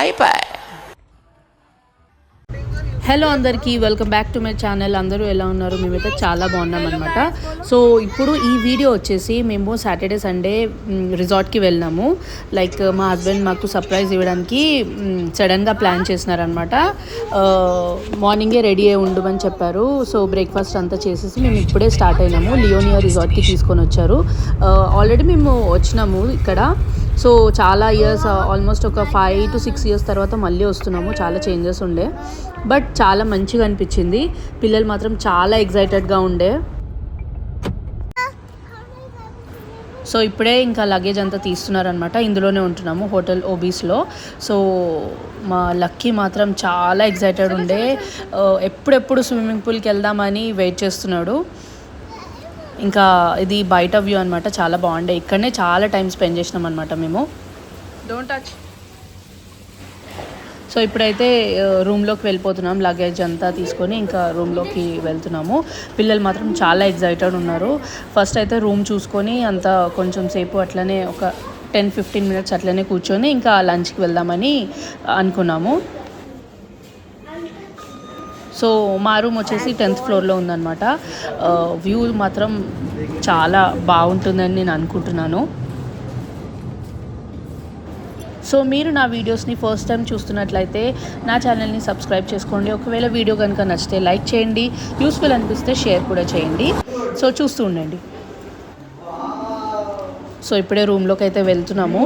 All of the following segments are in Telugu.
అయిపోయి హలో అందరికీ welcome back to my channel అందరూ ఎలా ఉన్నారు? మేమైతే చాలా బాగున్నాం అనమాట సో ఇప్పుడు ఈ వీడియో వచ్చేసి మేము సాటర్డే సండే రిసార్ట్కి వెళ్ళినాము. లైక్ మా హస్బెండ్ మాకు సర్ప్రైజ్ ఇవ్వడానికి సడన్గా ప్లాన్ చేసినారనమాట మార్నింగే రెడీ అయి ఉండమని చెప్పారు. సో బ్రేక్ఫాస్ట్ అంతా చేసేసి మేము ఇప్పుడే స్టార్ట్ అయినాము. లియోనియా రిసార్ట్కి తీసుకొని వచ్చారు. Uh, ఆల్రెడీ మేము వచ్చినాము ఇక్కడ. సో చాలా ఇయర్స్ ఆల్మోస్ట్ uh, ఒక ఫైవ్ టు సిక్స్ ఇయర్స్ తర్వాత మళ్ళీ వస్తున్నాము. చాలా చేంజెస్ ఉండే. బట్ చాలా మంచిగా అనిపించింది. పిల్లలు మాత్రం చాలా ఎగ్జైటెడ్గా ఉండే. సో ఇప్పుడే ఇంకా లగేజ్ అంతా తీస్తున్నారనమాట ఇందులోనే ఉంటున్నాము హోటల్ ఓబీస్లో. సో మా లక్కీ మాత్రం చాలా ఎగ్జైటెడ్ ఉండే. Uh, ఎప్పుడెప్పుడు స్విమ్మింగ్ పూల్కి వెళ్దామని వెయిట్ చేస్తున్నాడు. ఇంకా ఇది బయట వ్యూ అనమాట చాలా బాగుండే. ఇక్కడనే చాలా టైం స్పెండ్ చేసినాం అనమాట మేము. డోంట్ టచ్ సో ఇప్పుడైతే రూమ్లోకి వెళ్ళిపోతున్నాం లగేజ్ అంతా తీసుకొని ఇంకా రూమ్లోకి వెళ్తున్నాము. పిల్లలు మాత్రం చాలా ఎగ్జైటెడ్ ఉన్నారు. ఫస్ట్ అయితే రూమ్ చూసుకొని అంత కొంచెం సేపు అట్లనే ఒక టెన్ ఫిఫ్టీన్ మినిట్స్ అట్లనే కూర్చొని ఇంకా లంచ్కి వెళ్దామని అనుకున్నాము. సో మా రూమ్ వచ్చేసి టెన్త్ ఫ్లోర్లో ఉందన్నమాట. వ్యూ మాత్రం చాలా బాగుంటుందని నేను అనుకుంటున్నాను. సో మీరు నా వీడియోస్ని ఫస్ట్ టైం చూస్తున్నట్లయితే నా ఛానల్ని సబ్స్క్రైబ్ చేసుకోండి. ఒకవేళ వీడియో కనుక నచ్చితే లైక్ చేయండి. యూస్ఫుల్ అనిపిస్తే షేర్ కూడా చేయండి. సో చూస్తూ ఉండండి. సో ఇప్పుడే రూమ్లోకి అయితే వెళ్తున్నాము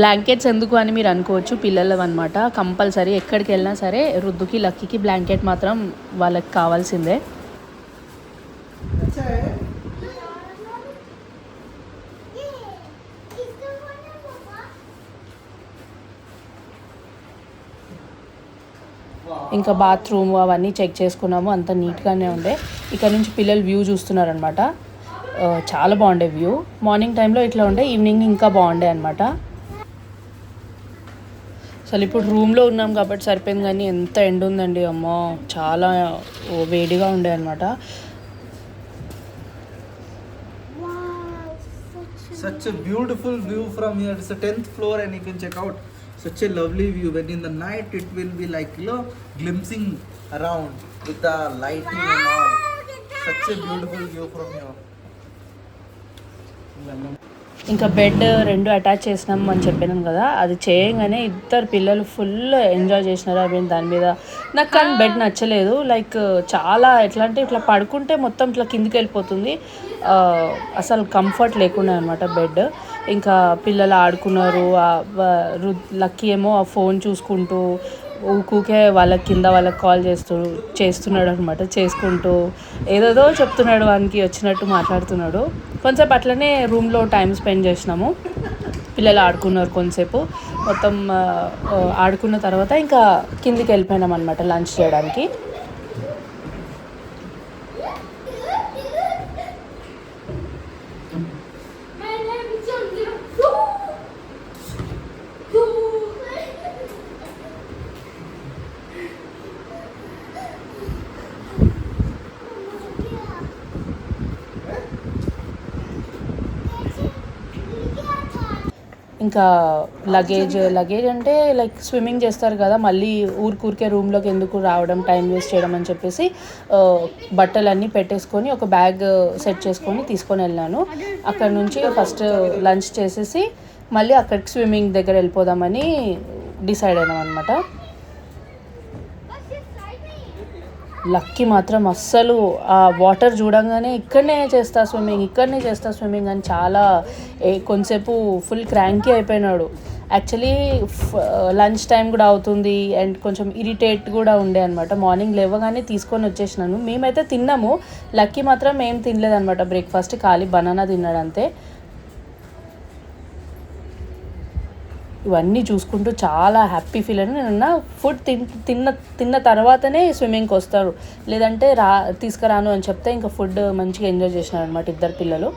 బ్లాంకెట్స్ ఎందుకు అని మీరు అనుకోవచ్చు పిల్లలు అనమాట కంపల్సరీ ఎక్కడికి వెళ్ళినా సరే రుద్దుకి లక్కీకి బ్లాంకెట్ మాత్రం వాళ్ళకి కావాల్సిందే. ఇంకా బాత్రూమ్ అవన్నీ చెక్ చేసుకున్నాము అంత నీట్గానే ఉండే. ఇక్కడ నుంచి పిల్లలు వ్యూ చూస్తున్నారనమాట చాలా బాగుండే వ్యూ. మార్నింగ్ టైంలో ఇట్లా ఉండే ఈవినింగ్ ఇంకా బాగుండే అనమాట అసలు ఇప్పుడు రూమ్లో ఉన్నాం కాబట్టి సరిపోయింది కానీ ఎంత ఎండ్ ఉందండి అమ్మ. చాలా వేడిగా ఉండే అనమాట such beautiful view from here it's tenth floor and you can check out such a lovely view when in the night it will be లైక్లో glimpsing around with the lighting and such beautiful view from here ఇంకా బెడ్ రెండు అటాచ్ చేసినాం అని చెప్పినాం కదా అది చేయగానే ఇద్దరు పిల్లలు ఫుల్ ఎంజాయ్ చేసినారు ఐ మీన్ దాని మీద. నాకు కానీ బెడ్ నచ్చలేదు. లైక్ చాలా ఎట్లా అంటే ఇట్లా పడుకుంటే మొత్తం ఇట్లా కిందికి వెళ్ళిపోతుంది. అసలు కంఫర్ట్ లేకుండా అనమాట బెడ్. ఇంకా పిల్లలు ఆడుకున్నారు లక్కీ ఏమో ఆ ఫోన్ చూసుకుంటూ ఊకూకే వాళ్ళ కింద వాళ్ళకి కాల్ చేస్తూ చేస్తున్నాడు అనమాట చేసుకుంటూ ఏదేదో చెప్తున్నాడు వానికి వచ్చినట్టు మాట్లాడుతున్నాడు. కొంచెంసేపు అట్లనే రూమ్లో టైం స్పెండ్ చేసినాము. పిల్లలు ఆడుకున్నారు కొంతసేపు. మొత్తం ఆడుకున్న తర్వాత ఇంకా కిందికి వెళ్ళిపోయినాం అనమాట లంచ్ చేయడానికి. ఇంకా లగేజ్ లగేజ్ అంటే లైక్ స్విమ్మింగ్ చేస్తారు కదా మళ్ళీ ఊరికూరికే రూమ్లోకి ఎందుకు రావడం టైం వేస్ట్ చేయడం అని చెప్పేసి బట్టలన్నీ పెట్టేసుకొని ఒక బ్యాగ్ సెట్ చేసుకొని తీసుకొని వెళ్ళాను. అక్కడ నుంచి ఫస్ట్ లంచ్ చేసేసి మళ్ళీ అక్కడికి స్విమ్మింగ్ దగ్గర వెళ్ళిపోదామని డిసైడ్ అయినాం అనమాట లక్కీ మాత్రం అస్సలు ఆ వాటర్ చూడంగానే ఇక్కడనే చేస్తా స్విమ్మింగ్ ఇక్కడనే చేస్తా స్విమ్మింగ్ అని చాలా ఏ- కొంతసేపు ఫుల్ క్రాంకీ అయిపోయినాడు. యాక్చువల్లీ లంచ్ టైం కూడా అవుతుంది అండ్ కొంచెం ఇరిటేట్ కూడా ఉండే అనమాట మార్నింగ్ లేవగానే తీసుకొని వచ్చేసినాను. మేమైతే తిన్నాము. లక్కీ మాత్రం ఏం తినలేదనమాట బ్రేక్ఫాస్ట్ ఖాళీ బనానా తిన్నాడు అంతే. ఇవన్నీ చూసుకుంటూ చాలా హ్యాపీ ఫీల్ అని నేను ఫుడ్ తిన్ తిన్న తిన్న తర్వాతనే స్విమ్మింగ్కి వస్తారు. లేదంటే రా తీసుకురాను అని చెప్తే ఇంకా ఫుడ్ మంచిగా ఎంజాయ్ చేసినారు అనమాట ఇద్దరు పిల్లలు.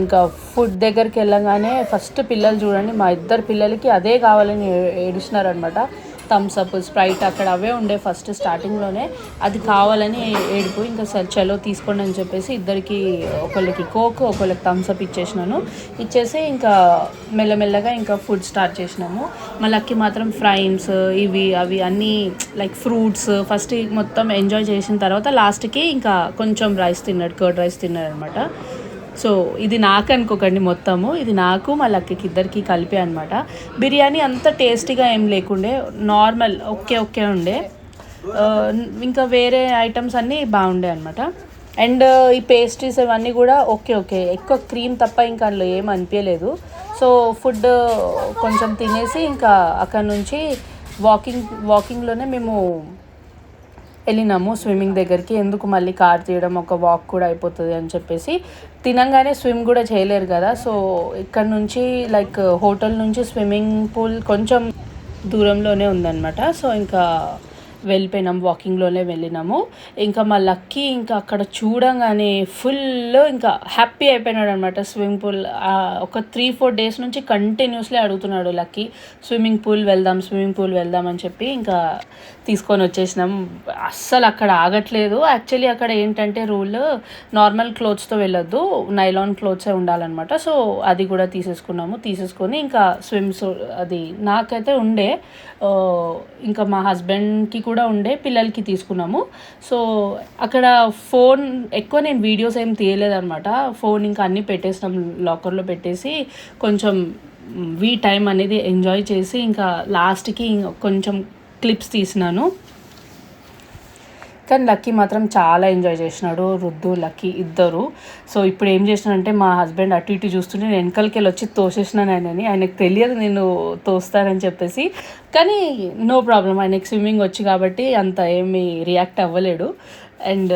ఇంకా ఫుడ్ దగ్గరికి వెళ్ళగానే ఫస్ట్ పిల్లలు చూడండి మా ఇద్దరు పిల్లలకి అదే కావాలని ఏడుస్తున్నారు ఏడిచినారనమాట థమ్స్ అప్ స్ప్రైట్ అక్కడ అవే ఉండే ఫస్ట్ స్టార్టింగ్లోనే అది కావాలని ఏడుపు ఇంకా సరే చలో తీసుకోండి అని చెప్పేసి ఇద్దరికి ఒకళ్ళకి కోక్ ఒకళ్ళకి థమ్స్ అప్ ఇచ్చేసినాను. ఇచ్చేసి ఇంకా మెల్లమెల్లగా ఇంకా ఫుడ్ స్టార్ట్ చేసినాము. మా మాత్రం ఫ్రైమ్స్ ఇవి అవి అన్నీ లైక్ ఫ్రూట్స్ ఫస్ట్ మొత్తం ఎంజాయ్ చేసిన తర్వాత లాస్ట్కి ఇంకా కొంచెం రైస్ తిన్నాడు కర్డ్ రైస్ తిన్నాడు అనమాట సో ఇది నాకు అనుకోకండి మొత్తము. ఇది నాకు మా లక్కకి ఇద్దరికి కలిపి అనమాట బిర్యానీ అంత టేస్టీగా ఏం లేకుండే నార్మల్ ఓకే ఓకే ఉండే. ఇంకా వేరే ఐటమ్స్ అన్నీ బాగుండే అనమాట అండ్ ఈ పేస్ట్రీస్ ఇవన్నీ కూడా ఓకే ఓకే. ఎక్కువ క్రీమ్ తప్ప ఇంకా అందులో ఏం అనిపించలేదు. సో ఫుడ్ కొంచెం తినేసి ఇంకా అక్కడ నుంచి వాకింగ్ వాకింగ్లోనే మేము వెళ్ళినాము స్విమ్మింగ్ దగ్గరికి. ఎందుకు మళ్ళీ కార్ తీయడం ఒక వాక్ కూడా అయిపోతుంది అని చెప్పేసి తినంగానే స్విమ్ కూడా చేయలేరు కదా. సో ఇక్కడ నుంచి లైక్ హోటల్ నుంచి స్విమ్మింగ్ పూల్ కొంచెం దూరంలోనే ఉందన్నమాట. సో ఇంకా వెళ్ళిపోయినాం వాకింగ్లోనే వెళ్ళినాము. ఇంకా మా లక్కీ ఇంకా అక్కడ చూడంగానే ఫుల్ ఇంకా హ్యాపీ అయిపోయినాడు అనమాట స్విమ్మింగ్ పూల్ ఒక త్రీ ఫోర్ డేస్ నుంచి కంటిన్యూస్లీ అడుగుతున్నాడు లక్కీ స్విమ్మింగ్ పూల్ వెళ్దాం స్విమ్మింగ్ పూల్ వెళ్దాం అని చెప్పి ఇంకా తీసుకొని వచ్చేసినాం. అస్సలు అక్కడ ఆగట్లేదు. యాక్చువల్లీ అక్కడ ఏంటంటే రూల్ నార్మల్ క్లోత్స్తో వెళ్ళొద్దు నైలాన్ క్లోత్సే ఉండాలన్నమాట. సో అది కూడా తీసేసుకున్నాము. తీసేసుకొని ఇంకా స్విమ్ అది నాకైతే ఉండే. ఇంకా మా హస్బెండ్కి కూడా కూడా ఉండే పిల్లలకి తీసుకున్నాము. సో అక్కడ ఫోన్ ఎక్కువ నేను వీడియోస్ ఏం తీయలేదన్నమాట. ఫోన్ ఇంకా అన్నీ పెట్టేసినాం లాకర్లో పెట్టేసి కొంచెం వీ టైం అనేది ఎంజాయ్ చేసి ఇంకా లాస్ట్కి కొంచెం క్లిప్స్ తీసినాను. కానీ లక్కీ మాత్రం చాలా ఎంజాయ్ చేసినాడు. రుద్దు లక్కీ ఇద్దరు. సో ఇప్పుడు ఏం చేసినానంటే మా హస్బెండ్ అటు ఇటు చూస్తుంటే నేను వెనకలకి వెళ్ళి వచ్చి తోసేసినాను ఆయనని. ఆయనకు తెలియదు నేను తోస్తానని చెప్పేసి. కానీ నో ప్రాబ్లం ఆయనకి స్విమ్మింగ్ వచ్చి కాబట్టి అంత ఏమీ రియాక్ట్ అవ్వలేడు. అండ్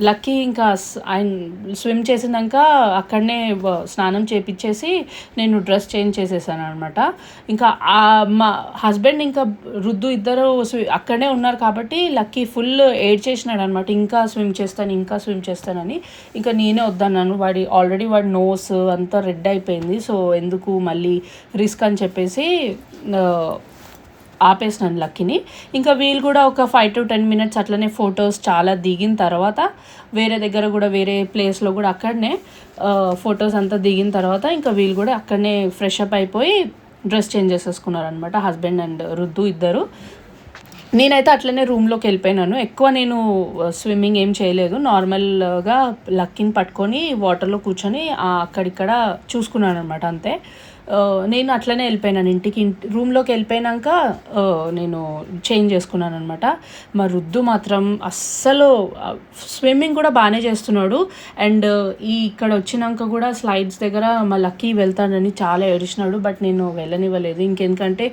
లక్కీ ఇంకా ఆయన స్విమ్ చేసినాక అక్కడనే స్నానం చేపించేసి నేను డ్రెస్ చేంజ్ చేసేసాను అనమాట ఇంకా మా హస్బెండ్ ఇంకా రుద్దు ఇద్దరు స్వి- అక్కడనే ఉన్నారు కాబట్టి లక్కీ ఫుల్ ఎయిడ్ చేసినాడు అనమాట ఇంకా స్విమ్ చేస్తాను ఇంకా స్విమ్ చేస్తానని. ఇంకా నేనే వద్దన్నాను. వాడి ఆల్రెడీ వాడి నోస్ అంతా రెడ్ అయిపోయింది. సో ఎందుకు మళ్ళీ రిస్క్ అని చెప్పేసి ఆపేసినాను లక్కీని. ఇంకా వీళ్ళు కూడా ఒక ఫైవ్ టు టెన్ మినిట్స్ అట్లనే ఫొటోస్ చాలా దిగిన తర్వాత వేరే దగ్గర కూడా వేరే ప్లేస్లో కూడా అక్కడనే ఫొటోస్ అంతా దిగిన తర్వాత ఇంకా వీళ్ళు కూడా అక్కడనే ఫ్రెష్ అప్ అయిపోయి డ్రెస్ చేంజ్ చేసేసుకున్నారు అనమాట హస్బెండ్ అండ్ రుద్దు ఇద్దరు. నేనైతే అట్లనే రూమ్లోకి వెళ్ళిపోయినాను. ఎక్కువ నేను స్విమ్మింగ్ ఏం చేయలేదు. నార్మల్గా లక్కీని పట్టుకొని వాటర్లో కూర్చొని అక్కడిక్కడ చూసుకున్నాను అనమాట అంతే. నేను అట్లనే వెళ్ళిపోయినాను. ఇంటికి రూమ్లోకి వెళ్ళిపోయాక నేను చేంజ్ చేసుకున్నాను అనమాట మా రుద్దు మాత్రం అస్సలు స్విమ్మింగ్ కూడా బాగానే చేస్తున్నాడు. అండ్ ఈ ఇక్కడ వచ్చినాక కూడా స్లైడ్స్ దగ్గర మా లక్కీ వెళ్తాడని చాలా ఏడిచినాడు. బట్ నేను వెళ్ళనివ్వలేదు. ఇంకెందుకంటే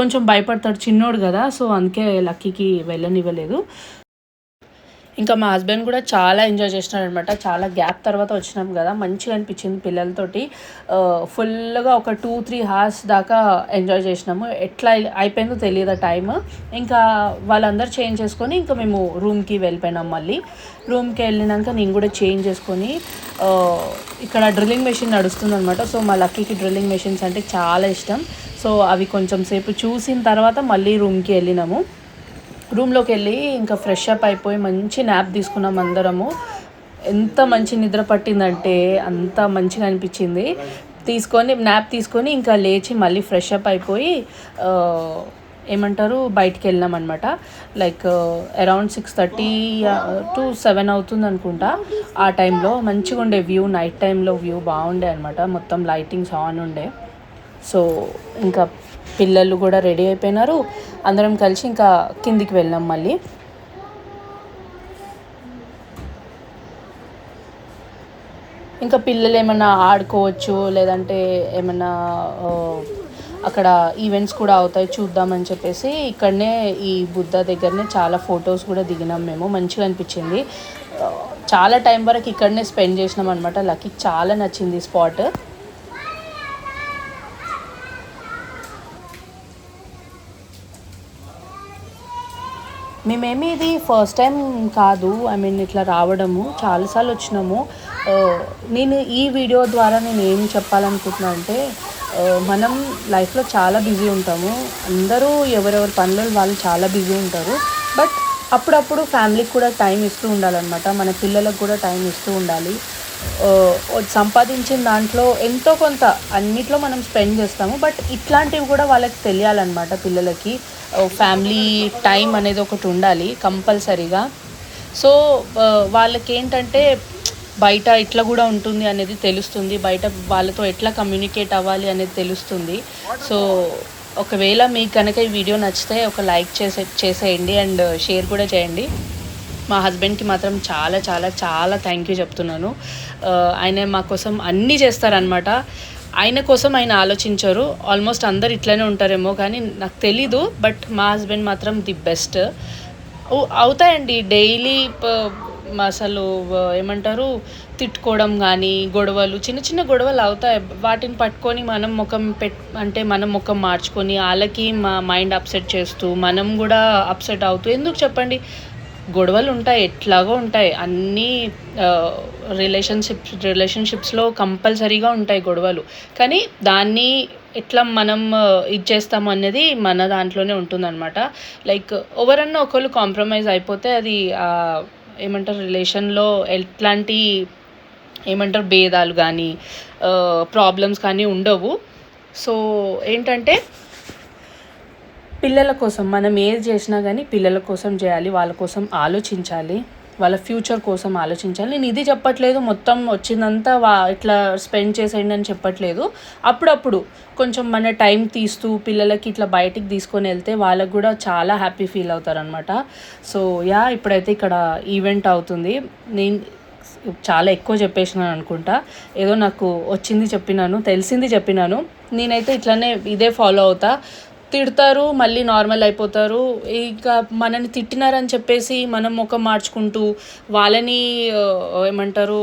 కొంచెం భయపడతాడు చిన్నోడు కదా సో అందుకే లక్కీకి వెళ్ళనివ్వలేదు. ఇంకా మా హస్బెండ్ కూడా చాలా ఎంజాయ్ చేసినాడు అనమాట చాలా గ్యాప్ తర్వాత వచ్చినాం కదా. మంచిగా అనిపించింది పిల్లలతోటి. ఫుల్గా ఒక టూ త్రీ హార్స్ దాకా ఎంజాయ్ చేసినాము. ఎట్లా అయిపోయిందో తెలియదు టైం ఇంకా వాళ్ళందరూ చేంజ్ చేసుకొని ఇంకా మేము రూమ్కి వెళ్ళిపోయినాం మళ్ళీ. రూమ్కి వెళ్ళినాక నేను కూడా చేంజ్ చేసుకొని ఇక్కడ డ్రిల్లింగ్ మెషిన్ నడుస్తుందనమాట. సో మా లక్కీకి డ్రిల్లింగ్ మెషిన్స్ అంటే చాలా ఇష్టం. సో అవి కొంచెం సేపు చూసిన తర్వాత మళ్ళీ రూమ్కి వెళ్ళినాము. రూమ్లోకి వెళ్ళి ఇంకా ఫ్రెష్ అప్ అయిపోయి మంచి న్యాప్ తీసుకున్నాం అందరము. ఎంత మంచి నిద్ర పట్టిందంటే అంత మంచిగా అనిపించింది. తీసుకొని న్యాప్ తీసుకొని ఇంకా లేచి మళ్ళీ ఫ్రెష్ అప్ అయిపోయి ఏమంటారు బయటికి వెళ్ళాం అనమాట like around six thirty to seven అవుతుంది అనుకుంటా. ఆ టైంలో మంచిగా ఉండే వ్యూ నైట్ టైంలో వ్యూ బాగుండే అనమాట మొత్తం లైటింగ్స్ ఆన్ ఉండే. సో ఇంకా పిల్లలు కూడా రెడీ అయిపోయినారు. అందరం కలిసి ఇంకా కిందికి వెళ్ళాం మళ్ళీ. ఇంకా పిల్లలు ఏమైనా ఆడుకోవచ్చు లేదంటే ఏమైనా అక్కడ ఈవెంట్స్ కూడా అవుతాయి చూద్దామని చెప్పేసి ఇక్కడనే ఈ బుద్ధ దగ్గరనే చాలా ఫొటోస్ కూడా దిగినాం మేము. మంచిగా అనిపించింది. చాలా టైం వరకు ఇక్కడనే స్పెండ్ చేసినాం అనమాట లక్కీకి చాలా నచ్చింది స్పాట్ మేమేమి ఇది ఫస్ట్ టైం కాదు. ఐ మీన్ ఇట్లా రావడము. చాలాసార్లు వచ్చినాము. నేను ఈ వీడియో ద్వారా నేను ఏం చెప్పాలనుకుంటున్నా అంటే మనం లైఫ్లో చాలా బిజీ ఉంటాము. అందరూ ఎవరెవరి పనులు వాళ్ళు చాలా బిజీ ఉంటారు. బట్ అప్పుడప్పుడు ఫ్యామిలీకి కూడా టైం ఇస్తూ ఉండాలన్నమాట. మన పిల్లలకు కూడా టైం ఇస్తూ ఉండాలి. సంపాదించిన దాంట్లో ఎంతో కొంత అన్నిట్లో మనం స్పెండ్ చేస్తాము. బట్ ఇట్లాంటివి కూడా వాళ్ళకి తెలియాలన్నమాట పిల్లలకి. ఫ్యామిలీ టైం అనేది ఒకటి ఉండాలి కంపల్సరీగా. సో వాళ్ళకి ఏంటంటే బయట ఇట్లా కూడా ఉంటుంది అనేది తెలుస్తుంది. బయట వాళ్ళతో ఎట్లా కమ్యూనికేట్ అవ్వాలి అనేది తెలుస్తుంది. సో ఒకవేళ మీకు కనుక ఈ వీడియో నచ్చితే ఒక లైక్ చేసే చేసేయండి అండ్ షేర్ కూడా చేయండి. మా హస్బెండ్కి మాత్రం చాలా చాలా చాలా థ్యాంక్ యూ చెప్తున్నాను. ఆయన మా కోసం అన్నీ చేస్తారనమాట ఆయన కోసం ఆయన ఆలోచించరు. ఆల్మోస్ట్ అందరు ఇట్లనే ఉంటారేమో కానీ నాకు తెలీదు బట్ మా హస్బెండ్ మాత్రం ది బెస్ట్ అవుతాయండి. డైలీ అసలు ఏమంటారు తిట్టుకోవడం కానీ గొడవలు చిన్న చిన్న గొడవలు అవుతాయి. వాటిని పట్టుకొని మనం ముఖం పెట్ అంటే మనం ముఖం మార్చుకొని వాళ్ళకి మా మైండ్ అప్సెట్ చేస్తూ మనం కూడా అప్సెట్ అవుతూ ఎందుకు చెప్పండి? గొడవలు ఉంటాయి ఎట్లాగో ఉంటాయి. అన్నీ రిలేషన్షిప్స్ రిలేషన్షిప్స్లో కంపల్సరీగా ఉంటాయి గొడవలు. కానీ దాన్ని ఎట్లా మనం ఇది చేస్తాము అనేది మన దాంట్లోనే ఉంటుందన్నమాట. లైక్ ఎవరన్నా ఒకళ్ళు కాంప్రమైజ్ అయిపోతే అది ఏమంటారు రిలేషన్లో ఎట్లాంటి ఏమంటారు భేదాలు కానీ ప్రాబ్లమ్స్ కానీ ఉండవు. సో ఏంటంటే పిల్లల కోసం మనం ఏది చేసినా కానీ పిల్లల కోసం చేయాలి వాళ్ళ కోసం ఆలోచించాలి వాళ్ళ ఫ్యూచర్ కోసం ఆలోచించాలి. నేను ఇది చెప్పట్లేదు మొత్తం వచ్చిందంతా వా ఇట్లా స్పెండ్ చేసేయండి అని చెప్పట్లేదు. అప్పుడప్పుడు కొంచెం మన టైం తీస్తూ పిల్లలకి ఇట్లా బయటికి తీసుకొని వెళ్తే వాళ్ళకు కూడా చాలా హ్యాపీ ఫీల్ అవుతారనమాట సో యా ఇప్పుడైతే ఇక్కడ ఈవెంట్ అవుతుంది. నేను చాలా ఎక్కువ చెప్పేసినాను అనుకుంటా. ఏదో నాకు వచ్చింది చెప్పినాను తెలిసింది చెప్పినాను. నేనైతే ఇట్లానే ఇదే ఫాలో అవుతా. తిడతారు మళ్ళీ నార్మల్ అయిపోతారు. ఇంకా మనని తిట్టినారని చెప్పేసి మనం ముఖం మార్చుకుంటూ వాళ్ళని ఏమంటారు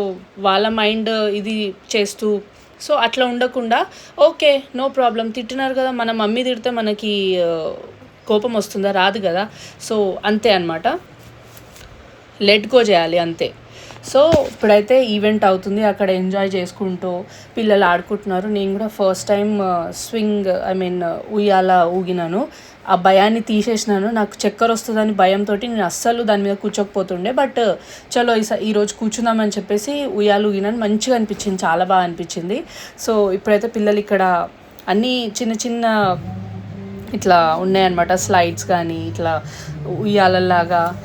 వాళ్ళ మైండ్ ఇది చేస్తూ. సో అట్లా ఉండకుండా ఓకే నో ప్రాబ్లం తిట్టినారు కదా మన మమ్మీ తిడితే మనకి కోపం వస్తుందా? రాదు కదా. సో అంతే అనమాట లెట్ గో చేయాలి అంతే. సో ఇప్పుడైతే ఈవెంట్ అవుతుంది అక్కడ ఎంజాయ్ చేసుకుంటూ పిల్లలు ఆడుకుంటున్నారు. నేను కూడా first time swing I mean ఉయ్యాల ఊగినాను. ఆ భయాన్ని తీసేసినాను. నాకు చక్కెర వస్తుందని భయంతో నేను అస్సలు దాని మీద కూర్చోకపోతుండే. బట్ చలో ఈస- ఈరోజు కూర్చుందామని చెప్పేసి ఉయ్యాలు ఊగినాను. మంచిగా అనిపించింది చాలా బాగా అనిపించింది. సో ఇప్పుడైతే పిల్లలు ఇక్కడ అన్నీ చిన్న చిన్న ఇట్లా ఉన్నాయన్నమాట. స్లైడ్స్ కానీ ఇట్లా ఉయ్యాలలాగా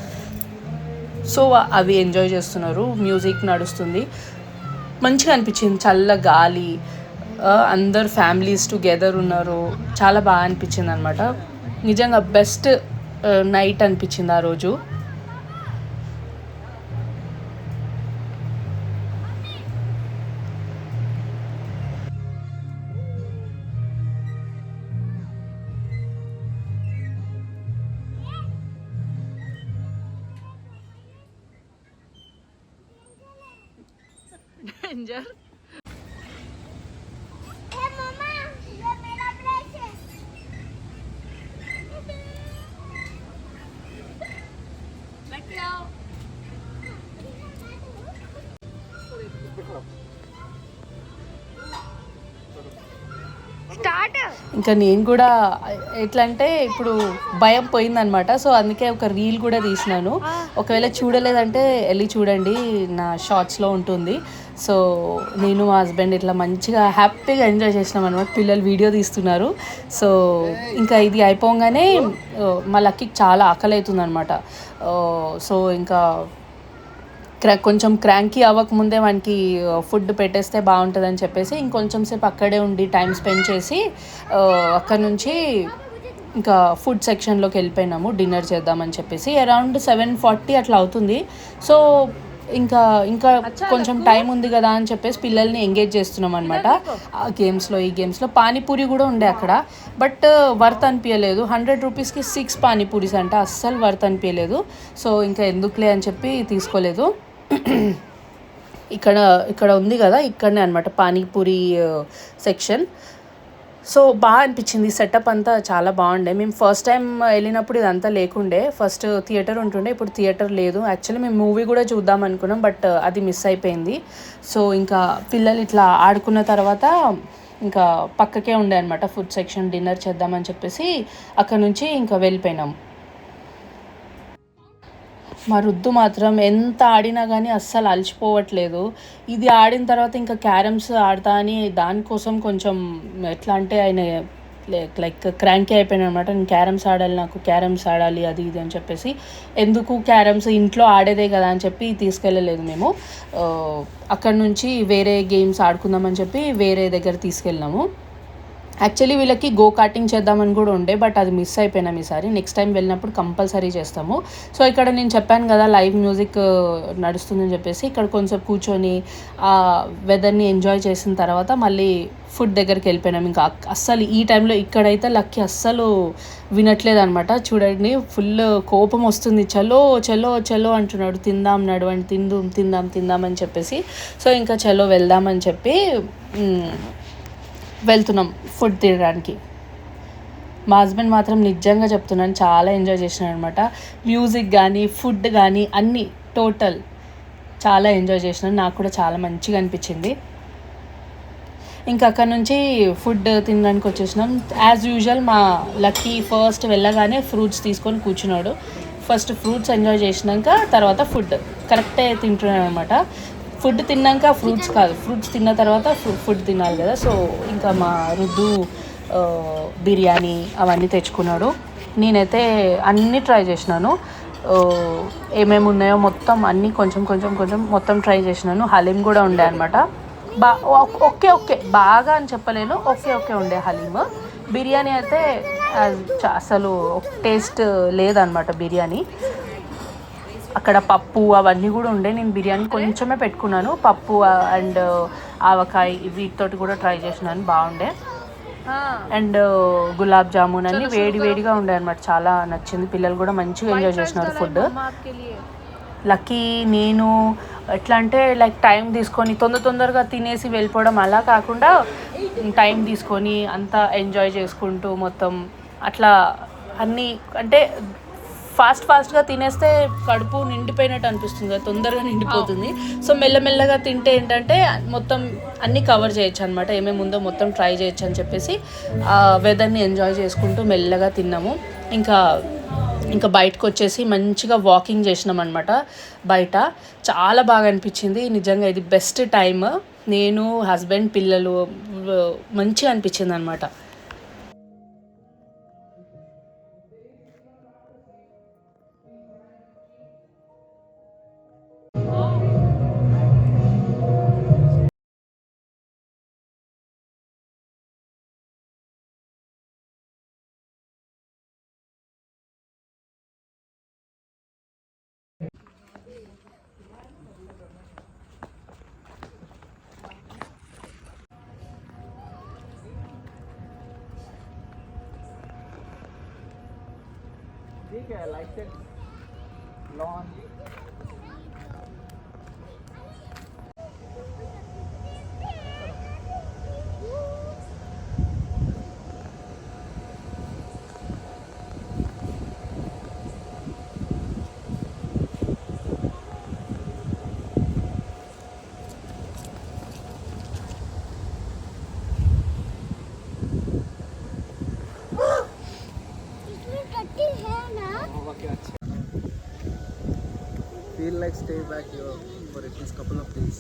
సో అవి ఎంజాయ్ చేస్తున్నారు. మ్యూజిక్ నడుస్తుంది. మంచిగా అనిపించింది. చల్ల గాలి అందరు ఫ్యామిలీస్ టుగెదర్ ఉన్నారు. చాలా బాగా అనిపించింది అనమాట నిజంగా బెస్ట్ నైట్ అనిపించింది ఆ రోజు. ఇంకా నేను కూడా ఎట్లా అంటే ఇప్పుడు భయం పోయిందనమాట సో అందుకే ఒక రీల్ కూడా తీసినాను. ఒకవేళ చూడలేదంటే వెళ్ళి చూడండి నా షార్ట్స్లో ఉంటుంది. సో నేను మా హస్బెండ్ ఇట్లా మంచిగా హ్యాపీగా ఎంజాయ్ చేసినాం అనమాట పిల్లలు వీడియో తీస్తున్నారు. సో ఇంకా ఇది అయిపోగానే మా లక్కీకి చాలా ఆకలి అవుతుంది అనమాట సో ఇంకా క్రా కొంచెం క్రాంకీ అవ్వకముందే మనకి ఫుడ్ పెట్టేస్తే బాగుంటుందని చెప్పేసి ఇంకొంచెం సేపు అక్కడే ఉండి టైం స్పెండ్ చేసి అక్కడ నుంచి ఇంకా ఫుడ్ సెక్షన్లోకి వెళ్ళిపోయినాము డిన్నర్ చేద్దామని చెప్పేసి. అరౌండ్ సెవెన్ ఫార్టీ అట్లా అవుతుంది. సో ఇంకా ఇంకా కొంచెం టైం ఉంది కదా అని చెప్పేసి పిల్లల్ని ఎంగేజ్ చేస్తున్నాం అనమాట ఆ గేమ్స్లో ఈ గేమ్స్లో పానీపూరి కూడా ఉండే అక్కడ. బట్ వర్త్ అనిపించలేదు హండ్రెడ్ రూపీస్కి సిక్స్ పానీపూరీస్ అంట. అస్సలు వర్త్ అనిపించలేదు సో ఇంకా ఎందుకులే అని చెప్పి తీసుకోలేదు. ఇక్కడ ఇక్కడ ఉంది కదా ఇక్కడనే అనమాట పానీపూరి సెక్షన్ సో బాగా అనిపించింది. సెటప్ అంతా చాలా బాగుండే. మేము ఫస్ట్ టైం వెళ్ళినప్పుడు ఇదంతా లేకుండే. ఫస్ట్ థియేటర్ ఉంటుండే ఇప్పుడు థియేటర్ లేదు. యాక్చువల్లీ మేము మూవీ కూడా చూద్దాం అనుకున్నాం బట్ అది మిస్ అయిపోయింది. సో ఇంకా పిల్లలు ఇట్లా ఆడుకున్న తర్వాత ఇంకా పక్కకే ఉండే అనమాట ఫుడ్ సెక్షన్ డిన్నర్ చేద్దామని చెప్పేసి అక్కడ నుంచి ఇంకా వెళ్ళిపోయినాం. మా రుద్దు మాత్రం ఎంత ఆడినా కానీ అస్సలు అలసిపోవట్లేదు. ఇది ఆడిన తర్వాత ఇంకా క్యారమ్స్ ఆడతా అని దానికోసం కొంచెం ఎట్లా అంటే ఆయన లైక్ లైక్ క్రాంకీ అయిపోయిన అనమాట నేను క్యారమ్స్ ఆడాలి నాకు క్యారమ్స్ ఆడాలి అది ఇది అని చెప్పేసి ఎందుకు క్యారమ్స్ ఇంట్లో ఆడేదే కదా అని చెప్పి తీసుకెళ్ళలేదు మేము. అక్కడ నుంచి వేరే గేమ్స్ ఆడుకుందామని చెప్పి వేరే దగ్గర తీసుకెళ్ళినాము. యాక్చువల్లీ వీళ్ళకి గో కార్టింగ్ చేద్దామని కూడా ఉండే బట్ అది మిస్ అయిపోయినాం ఈసారి నెక్స్ట్ టైం వెళ్ళినప్పుడు కంపల్సరీ చేస్తాము. సో ఇక్కడ నేను చెప్పాను కదా లైవ్ మ్యూజిక్ uh, నడుస్తుందని చెప్పేసి ఇక్కడ కొంచెం కూర్చొని ఆ వెదర్ని ఎంజాయ్ చేసిన తర్వాత మళ్ళీ ఫుడ్ దగ్గరికి వెళ్ళిపోయినాం. ఇంకా అస్సలు ఈ టైంలో ఇక్కడైతే లక్కీ అస్సలు వినట్లేదు అనమాట చూడండి ఫుల్ కోపం వస్తుంది. చలో చలో చలో అంటున్నాడు. తిందాం నడవండి. తిందు తిందాం తిందాం అని చెప్పేసి. సో ఇంకా చలో వెళ్దామని చెప్పి వెళ్తున్నాం ఫుడ్ తినడానికి. మా హస్బెండ్ మాత్రం నిజంగా చెప్తున్నాను చాలా ఎంజాయ్ చేసినాడు అనమాట మ్యూజిక్ కానీ ఫుడ్ కానీ అన్నీ టోటల్ చాలా ఎంజాయ్ చేసినాను నాకు కూడా చాలా మంచిగా అనిపించింది. ఇంకా అక్కడ నుంచి ఫుడ్ తినడానికి వచ్చేసినాం. యాజ్ యూజువల్ మా లక్కీ ఫస్ట్ వెళ్ళగానే ఫ్రూట్స్ తీసుకొని కూర్చున్నాడు. ఫస్ట్ ఫ్రూట్స్ ఎంజాయ్ చేసినాక తర్వాత ఫుడ్ కరెక్టే తింటున్నాను అనమాట ఫుడ్ తిన్నాక ఫ్రూట్స్ కాదు ఫ్రూట్స్ తిన్న తర్వాత ఫుడ్ తినాలి కదా. సో ఇంకా మా రుద్దు బిర్యానీ అవన్నీ తెచ్చుకున్నాడు. నేనైతే అన్నీ ట్రై చేసినాను. ఏమేమి ఉన్నాయో మొత్తం అన్నీ కొంచెం కొంచెం కొంచెం మొత్తం ట్రై చేసినాను. హలీం కూడా ఉండే అనమాట బా ఓకే ఓకే. బాగా అని చెప్పలేను. ఓకే ఓకే ఉండే హలీమ్ బిర్యానీ అయితే చ- అసలు టేస్ట్ లేదనమాట బిర్యానీ. అక్కడ పప్పు అవన్నీ కూడా ఉండే. నేను బిర్యానీ కొంచెమే పెట్టుకున్నాను. పప్పు అండ్ ఆవకాయ వీటితోటి కూడా ట్రై చేసినాను. బాగుండే. అండ్ గులాబ్ జామున్ అన్ని వేడి వేడిగా ఉండే అనమాట చాలా నచ్చింది. పిల్లలు కూడా మంచిగా ఎంజాయ్ చేసినారు ఫుడ్. లక్కీ నేను ఎట్లా అంటే లైక్ టైం తీసుకొని తొందర తొందరగా తినేసి వెళ్ళిపోవడం అలా కాకుండా టైం తీసుకొని అంతా ఎంజాయ్ చేసుకుంటూ మొత్తం అట్లా అన్నీ అంటే ఫాస్ట్ ఫాస్ట్గా తినేస్తే కడుపు నిండిపోయినట్టు అనిపిస్తుంది కదా తొందరగా నిండిపోతుంది. సో మెల్లమెల్లగా తింటే ఏంటంటే మొత్తం అన్నీ కవర్ చేయొచ్చు అనమాట ఏమేమి ఉందో మొత్తం ట్రై చేయొచ్చు అని చెప్పేసి ఆ వెదర్ని ఎంజాయ్ చేసుకుంటూ మెల్లగా తిన్నాము. ఇంకా ఇంకా బయటకు వచ్చేసి మంచిగా వాకింగ్ చేసినాం అనమాట బయట. చాలా బాగా అనిపించింది. నిజంగా ఇది బెస్ట్ టైం నేను హస్బెండ్ పిల్లలు మంచిగా అనిపించింది అనమాట ठीक है like it lawn Like stay back here for at least couple of days.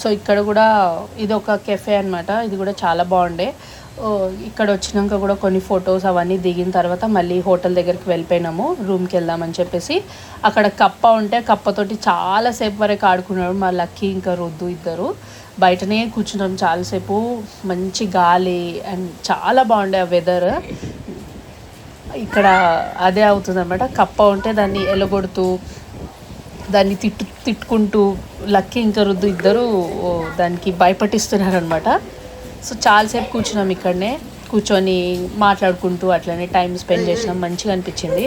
So ఇక్కడ కూడా ఇది ఒక కెఫే అనమాట ఇది కూడా చాలా బాగుండే. ఇక్కడ వచ్చినాక కూడా కొన్ని ఫొటోస్ అవన్నీ దిగిన తర్వాత మళ్ళీ హోటల్ దగ్గరికి వెళ్ళిపోయినాము. రూమ్కి వెళ్దామని చెప్పేసి. అక్కడ కప్ప ఉంటే కప్పతోటి చాలాసేపు వరకు ఆడుకున్నాడు మా లక్కీ ఇంకా రొద్దు ఇద్దరు. బయటనే కూర్చున్నాం చాలాసేపు. మంచి గాలి అండ్ చాలా బాగుండే ఆ వెదర్ ఇక్కడ అదే అవుతుంది అనమాట కప్ప ఉంటే దాన్ని ఎలగొడుతూ దాన్ని తిట్టు తిట్టుకుంటూ లక్కీ ఇంకా రుద్దు ఇద్దరు దానికి భయపట్టిస్తున్నారు అనమాట సో చాలాసేపు కూర్చున్నాం ఇక్కడనే. కూర్చొని మాట్లాడుకుంటూ అట్లనే టైం స్పెండ్ చేసినాం. మంచిగా అనిపించింది.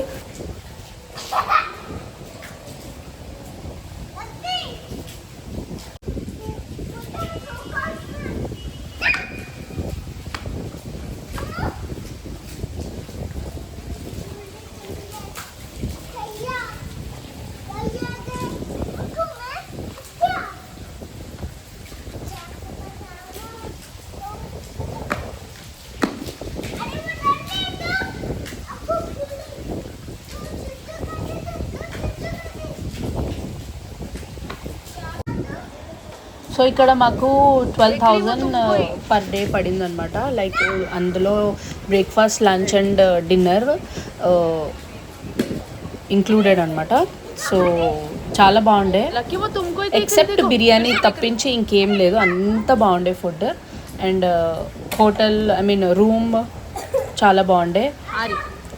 సో ఇక్కడ మాకు ట్వెల్వ్ థౌజండ్ పర్ డే పడింది అనమాట లైక్ అందులో breakfast lunch and dinner included అనమాట సో చాలా బాగుండే. ఎక్సెప్ట్ బిర్యానీ తప్పించి ఇంకేం లేదు. అంత బాగుండే food and hotel I mean room చాలా బాగుండే.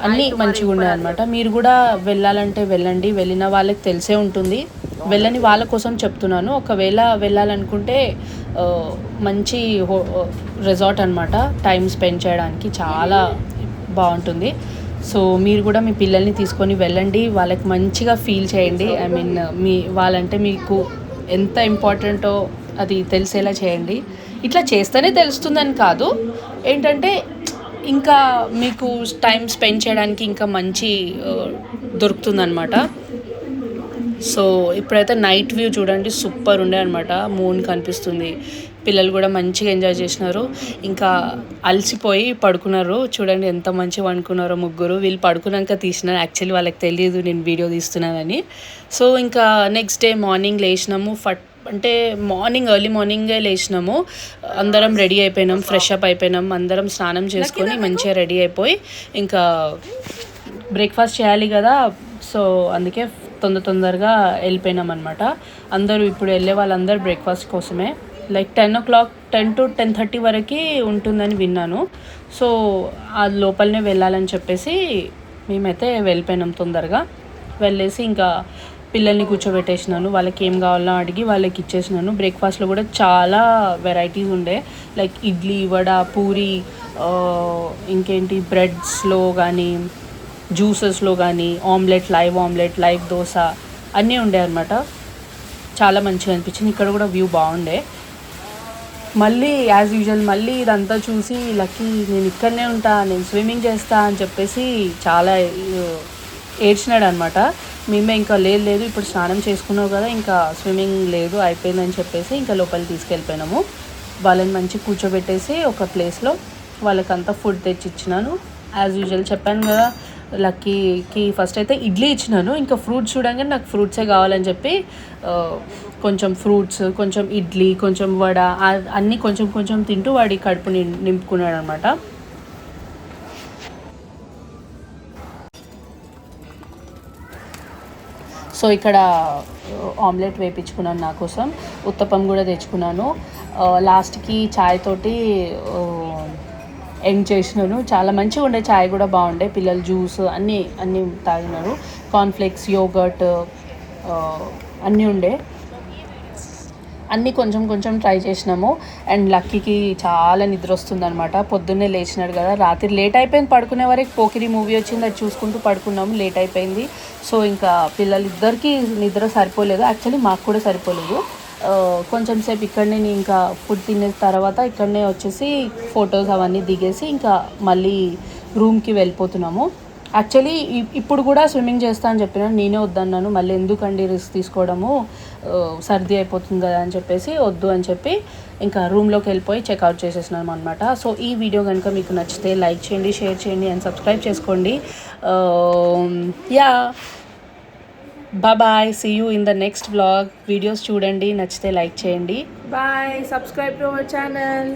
అన్నీ మంచిగా ఉన్నాయి అనమాట మీరు కూడా వెళ్ళాలంటే వెళ్ళండి. వెళ్ళిన వాళ్ళకి తెలిసే ఉంటుంది. వెళ్ళని వాళ్ళ కోసం చెప్తున్నాను. ఒకవేళ వెళ్ళాలనుకుంటే మంచి హో రిసార్ట్ అనమాట టైం స్పెండ్ చేయడానికి చాలా బాగుంటుంది. సో మీరు కూడా మీ పిల్లల్ని తీసుకొని వెళ్ళండి. వాళ్ళకి మంచిగా ఫీల్ చేయండి. ఐ మీన్ మీ వాళ్ళంటే మీకు ఎంత ఇంపార్టెంటో అది తెలిసేలా చేయండి. ఇట్లా చేస్తేనే తెలుస్తుందని కాదు. ఏంటంటే ఇంకా మీకు టైం స్పెండ్ చేయడానికి ఇంకా మంచి దొరుకుతుందనమాట సో ఇప్పుడైతే నైట్ వ్యూ చూడండి సూపర్ ఉండే అనమాట మూన్ కనిపిస్తుంది. పిల్లలు కూడా మంచిగా ఎంజాయ్ చేసినారు. ఇంకా అలసిపోయి పడుకున్నారు. చూడండి ఎంత మంచిగా పడుకున్నారో ముగ్గురు. వీళ్ళు పడుకున్నాక తీసినారు. యాక్చువల్లీ వాళ్ళకి తెలియదు నేను వీడియో తీస్తున్నానని. సో ఇంకా నెక్స్ట్ డే మార్నింగ్ లేచినాము. ఫట్ అంటే మార్నింగ్ ఎర్లీ మార్నింగే లేచినాము. అందరం రెడీ అయిపోయినాం. ఫ్రెష్ అప్ అయిపోయినాం. అందరం స్నానం చేసుకొని మంచిగా రెడీ అయిపోయి ఇంకా బ్రేక్ఫాస్ట్ చేయాలి కదా. సో అందుకే తొందర తొందరగా వెళ్ళిపోయినాం అనమాట అందరూ ఇప్పుడు వెళ్ళే వాళ్ళందరూ బ్రేక్ఫాస్ట్ కోసమే. Like ten o'clock ten to ten thirty వరకు ఉంటుందని విన్నాను. సో ఆ లోపలనే వెళ్ళాలని చెప్పేసి మేమైతే వెళ్ళిపోయినాం తొందరగా. వెళ్ళేసి ఇంకా పిల్లల్ని కూర్చోబెట్టేసినాను. వాళ్ళకి ఏం కావాలో అడిగి వాళ్ళకి ఇచ్చేసినాను. బ్రేక్ఫాస్ట్లో కూడా చాలా వెరైటీస్ ఉండే. లైక్ ఇడ్లీ వడ పూరి ఇంకేంటి బ్రెడ్స్లో కానీ జ్యూసెస్లో కానీ omelette live omelette live dosa అన్నీ ఉండే అనమాట చాలా మంచిగా అనిపించింది. ఇక్కడ కూడా వ్యూ బాగుండే. మళ్ళీ యాజ్ యూజువల్ మళ్ళీ ఇదంతా చూసి లక్కీ నేను ఇక్కడనే ఉంటా నేను స్విమ్మింగ్ చేస్తా అని చెప్పేసి చాలా ఏడ్చినాడు అనమాట మేమే ఇంకా లేదు లేదు ఇప్పుడు స్నానం చేసుకున్నావు కదా ఇంకా స్విమ్మింగ్ లేదు అయిపోయిందని చెప్పేసి ఇంకా లోపలికి తీసుకెళ్ళిపోయినాము. వాళ్ళని మంచి కూర్చోబెట్టేసి ఒక ప్లేస్లో వాళ్ళకంతా ఫుడ్ తెచ్చి ఇచ్చినాను యాజ్ యూజువల్ చెప్పాను కదా లక్కీకి ఫస్ట్ అయితే ఇడ్లీ ఇచ్చినాను. ఇంకా ఫ్రూట్స్ చూడంగానే నాకు ఫ్రూట్సే కావాలని చెప్పి కొంచెం ఫ్రూట్స్ కొంచెం ఇడ్లీ కొంచెం వడ అన్నీ కొంచెం కొంచెం తింటూ వాడి కడుపు నిం నింపుకున్నాడు అనమాట సో ఇక్కడ ఆమ్లెట్ వేయించుకున్నాను నా కోసం. ఉత్తపం కూడా తెచ్చుకున్నాను. లాస్ట్కి చాయ్ తోటి ఎండ్ చేసినాను చాలా మంచిగా ఉండే చాయ్ కూడా బాగుండే. పిల్లలు జ్యూస్ అన్నీ అన్నీ తాగినారు. కార్న్ఫ్లేక్స్ యోగర్ట్ అన్నీ ఉండే. అన్నీ కొంచెం కొంచెం ట్రై చేసినాము. అండ్ లక్కీకి చాలా నిద్ర వస్తుంది అనమాట పొద్దున్నే లేచినాడు కదా. రాత్రి లేట్ అయిపోయింది పడుకునే వరకు. పోకిరి మూవీ వచ్చింది అది చూసుకుంటూ పడుకున్నాము లేట్ అయిపోయింది. సో ఇంకా పిల్లలిద్దరికీ నిద్ర సరిపోలేదు. యాక్చువల్లీ మాకు కూడా సరిపోలేదు. కొంచెం సేపు ఇక్కడనే నేను ఇంకా ఫుడ్ తిన్న తర్వాత ఇక్కడనే వచ్చేసి ఫొటోస్ అవన్నీ దిగేసి ఇంకా మళ్ళీ రూమ్కి వెళ్ళిపోతున్నాము. యాక్చువల్లీ ఇప్పుడు కూడా స్విమ్మింగ్ చేస్తా అని చెప్పిన నేనే వద్దన్నాను. మళ్ళీ ఎందుకండి రిస్క్ తీసుకోవడము? సర్ది అయిపోతుంది కదా అని చెప్పేసి వద్దు అని చెప్పి ఇంకా రూమ్లోకి వెళ్ళిపోయి చెక్అవుట్ చేసేసినాను అనమాట సో ఈ వీడియో కనుక మీకు నచ్చితే లైక్ చేయండి షేర్ చేయండి అండ్ సబ్స్క్రైబ్ చేసుకోండి. Yeah bye see you in the next vlog videos చూడండి. నచ్చితే లైక్ చేయండి. Bye subscribe to our channel.